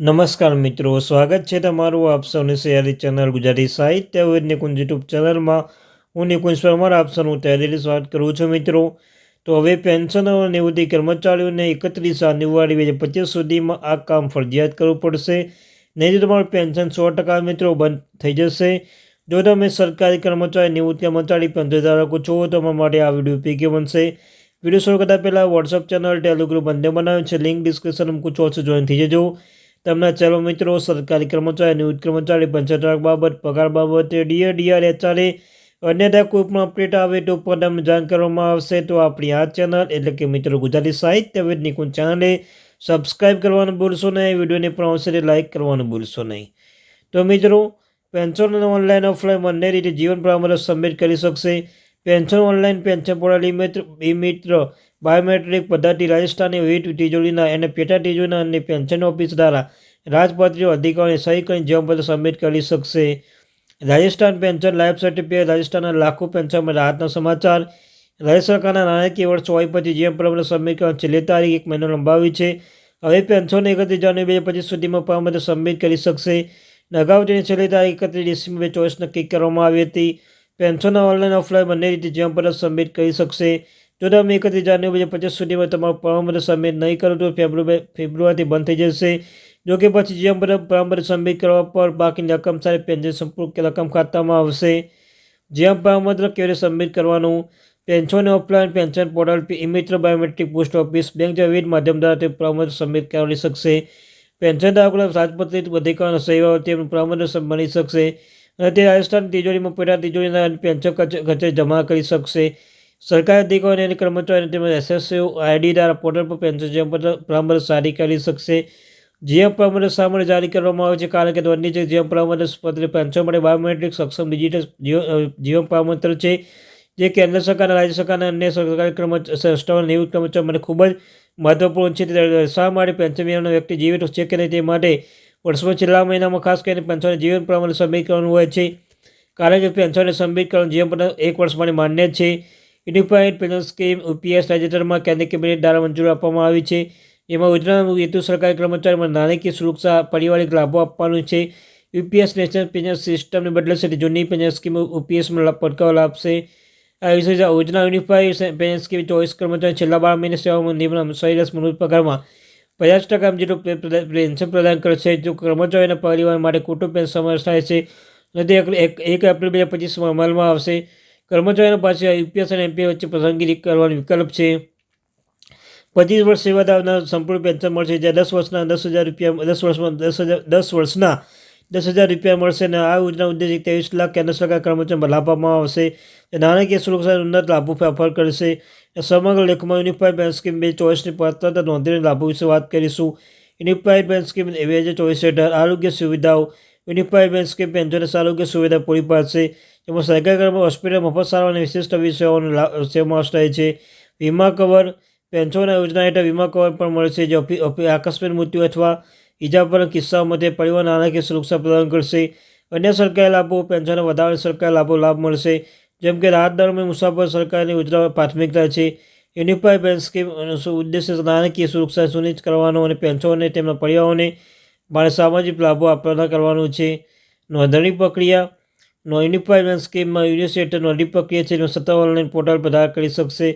નમસ્કાર મિત્રો, સ્વાગત છે તમારું આપ સૌની સયારી ચેનલ ગુજરાતી સાહિત્ય વિદ નિકુંજ યુટ્યુબ ચેનલમાં. હું નિકુંજ પરમાર, આપ સૌનું તૈયારી સ્વાગત કરું છું મિત્રો. તો હવે પેન્શન અને નિવૃત્તિ કર્મચારીઓને એકત્રીસ જાન્યુઆરી બે હજાર પચીસ સુધીમાં આ કામ ફરજિયાત કરવું પડશે. નહીં તો તમારું પેન્શન સો ટકા મિત્રો બંધ થઈ જશે. જો તમે સરકારી કર્મચારી, નિવૃત્ત કર્મચારી પેન્શન ધારકો છો, તો તમારા માટે આ વીડિયો ઉપયોગી બનશે. વીડિયો શરૂ કરતાં પહેલાં વોટ્સઅપ ચેનલ ટેલિગ્રુપ બંને બનાવ્યું છે. લિંક ડિસ્ક્રિપ્શન મૂકું છું. જોઈન થઈ જજો. તેમના ચલો મિત્રો, સરકારી કર્મચારી, નિવૃત્ત કર્મચારી પંચાયત બાબત, પગાર બાબતે ડીએ ડીઆર એચઆરએ અન્યથા કોઈ પણ અપડેટ આવે તો પણ તમને જાણ કરવામાં આવશે. તો આપણી આ ચેનલ એટલે કે મિત્રો ગુજરાતી સાહિત્ય વેદ નિકુંજ ચેનલે સબસ્ક્રાઈબ કરવાનું ભૂલશો નહીં. વિડીયોને પણ આવશે લાઇક કરવાનું ભૂલશો નહીં. તો મિત્રો પેન્શન ઓનલાઈન ઓફલાઈન બંને રીતે જીવન પ્રમાણ સબમિટ કરી શકશે. Pension online pension portal e Mitra biometric પદ્ધતિ રાજસ્થાનની વિવિધ તિજોરીના અને પેટા તિજોરીના અને પેન્શન ઓફિસ દ્વારા રાજપત્રીઓ અધિકારીને સહી કરીને જીવનપત્ર સબમિટ કરી શકશે. રાજસ્થાન પેન્શન લાઈફ સર્ટિફિકેટ રાજસ્થાનના લાખો પેન્શનમાં રાહતના સમાચાર, રાજ્ય સરકારના નાણાકીય વર્ષ હોય પછી જીવન પ્રમાણે સબમિટ કરવાની છેલ્લી તારીખ એક મહિનો લંબાવી છે. હવે પેન્શન એકત્રીસ જાન્યુઆરી બે પચીસ સુધીમાં પ્રમાણે સબમિટ કરી શકશે. અગાઉ તેની છેલ્લી તારીખ એકત્રીસ ડિસેમ્બર બે ચોવીસ નક્કી કરવામાં આવી હતી. પેન્શન ઓનલાઈન ઓફલાઈન બંને રીતે જીવનપત્ર સબમિટ કરી શકશે. જો તમે એકત્રીસ જાન્યુઆરી પચીસ સુધીમાં તમારું પ્રમાણપત્ર સબમિટ નહીં કરો તો ફેબ્રુઆરી ફેબ્રુઆરીથી બંધ થઈ જશે. જો કે પછી જેમ પ્રમાણપત્ર સબમિટ કરવા પર બાકીની રકમ સાથે પેન્શન સંપૂર્ણ રકમ ખાતામાં આવશે. જેમ પ્રમાણપત્ર કેવી રીતે સબમિટ કરવાનું? Pension offline pension portal eMitra biometric post office bank જેવા વિવિધ માધ્યમ દ્વારા તે પ્રમાણપત્ર સબમિટ કરાવી શકશે. પેન્શન ધારકોને રાજપત્રિત અધિકારીનો સેવાઓ તેમનું પ્રમાણપત્ર બની શકશે. તે રાજસ્થાન તિજોરીમાં પેટા તિજોરીના પેન્શન ખર્ચે જમા કરી શકશે. સરકારી અધિકારીઓ અને કર્મચારીઓ તેમજ એસએસસીઓ આઈડી દ્વારા પોર્ટલ પર પેન્શન જીવન પરામર્શ જારી કરી શકશે. જીએમ પરામર્શ સામે જારી કરવામાં આવે છે, કારણ કે ધ્વનિ છે જીએમ પરામર્શ પત્ર પેન્શન માટે બાયોમેટ્રિક સક્ષમ ડિજિટલ જીવન પ્રમાણપત્ર છે, જે કેન્દ્ર સરકારના રાજ્ય સરકારના અન્ય સરકારી કર્મચારી સંસ્થાઓના નિવૃત્ત કર્મચારીઓ માટે ખૂબ જ મહત્વપૂર્ણ છે. શા માટે પેન્શન મેળવવાનો વ્યક્તિ જીવિત છે કે નહીં તે માટે વર્ષમાં છેલ્લા મહિનામાં ખાસ કરીને પેન્શનને જીવન પ્રમાણે સબમિટ હોય છે. કારણ કે પેન્શનને સબમિટ કરવાનું જીવન પ્રમાણ એક વર્ષ માટે માન્ય છે. યુનિફાઇડ પેન્શન સ્કીમ યુપીએસ તાજેતરમાં કેન્દ્રીય કેબિનેટ દ્વારા મંજૂરી આપવામાં આવી છે. એમાં યોજનાનો હેતુ સરકારી કર્મચારીમાં નાણાકીય સુરક્ષા, પારિવારિક લાભો આપવાનું છે. યુપીએસ નેશનલ પેન્શન સિસ્ટમને બદલે છે જૂની પેન્શન સ્કીમ યુપીએસમાં પડકારો આપશે આ વિશે યોજના યુનિફાઈડ પેન્શન સ્કીમ ચોવીસ કર્મચારી છેલ્લા બાર મહિને સેવામાં નિમણૂક સરેરાશ મૂળ પગારમાં પચાસ ટકા જેટલું પેન્શન પ્રદાન કરશે, જો કર્મચારીઓના પરિવાર માટે કુટુંબ પેન્શન સમાવેશ થાય છે, અને તે એક એપ્રિલ બે હજાર પચીસમાં અમલમાં આવશે. કર્મચારીઓ પાસે યુપીએસ અને એમપીએ વચ્ચે પસંદગી કરવાનો વિકલ્પ છે. પચીસ વર્ષ સેવા દાવના સંપૂર્ણ પેન્શન મળશે, જ્યાં દસ વર્ષના દસ હજાર રૂપિયા દસ વર્ષમાં દસ હજાર દસ વર્ષના દસ હજાર રૂપિયા મળશે અને આ યોજના ઉદ્દેશિત ત્રેવીસ લાખ કેન્દ્ર સરકાર કર્મચારીઓ લાભ આપવામાં આવશે. નાણાકીય સુરક્ષા ઉન્નત લાભો ફેરફાર કરશે. સમગ્ર લેખમાં યુનિફાઈડ બેંક સ્કીમ બે ચોવીસની પાત્રતા નોંધણી લાભો વિશે વાત કરીશું. યુનિફાઈડ બેંક સ્કીમ બે હજાર ચોવીસ હેઠળ આરોગ્ય સુવિધાઓ, યુનિફાઈડ બેંક સ્કીમ પેન્શનર્સ આરોગ્ય સુવિધા પૂરી પાડશે. જેમાં સરકાર કર્મ હોસ્પિટલ, મફત સારવાર અને વિશિષ્ટ સેવાઓનો સમાવેશ થાય છે. વીમા કવર પેન્શન યોજના હેઠળ વીમા કવર પણ મળશે જે આકસ્મિક મૃત્યુ અથવા ઈજા પર કિસ્સાઓમાં તે પરિવાર નાણાકીય સુરક્ષા પ્રદાન કરશે. અન્ય સરકારી લાભો, પેન્શન વધારે સરકારી લાભો, લાભ મળશે. જેમ કે રાહત દરમિયાન મુસાફર સરકારની યોજનાઓ પ્રાથમિકતા છે. યુનિફાઈડ પેન્શન સ્કીમ ઉદ્દેશ્ય નાણાકીય સુરક્ષા સુનિશ્ચિત કરવાનો અને પેન્શનને તેમના પરિવારોને ભારે સામાજિક લાભો આપવાના કરવાનું છે. નોંધણી પ્રક્રિયા. નો યુનિફાઈડ પેન્શન સ્કીમમાં યુનિવર્સિટી નોંધણી પ્રક્રિયા છે, જેમાં સત્તા ઓનલાઈન પોર્ટલ પધાર કરી શકશે.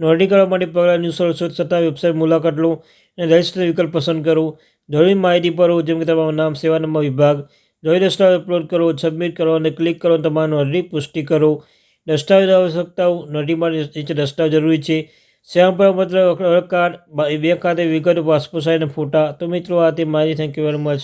નોંધણી કરવા માટે પગલાં ન્યૂઝ સત્તા વેબસાઇટ મુલાકાત લો અને રજિસ્ટર વિકલ્પ પસંદ કરો. જરૂરી માહિતી પર જેમ કે તમારું નામ, સેવા નંબર, વિભાગ. જરૂરી દસ્તાવેજ અપલોડ કરો, સબમિટ કરો અને ક્લિક કરો તમારું નોંધણી પુષ્ટિ કરો. દસ્તાવેજ આવશ્યકતાઓ, નોંધણી માટે દસ્તાવેજ જરૂરી છે. સેવા પ્રમાણપત્ર કાર્ડ બેંક ખાતે વિગત, પાસપોર્ટ સાઇઝના ફોટા. તો મિત્રો, આ તે માહિતી થેન્ક યુ વેરી મચ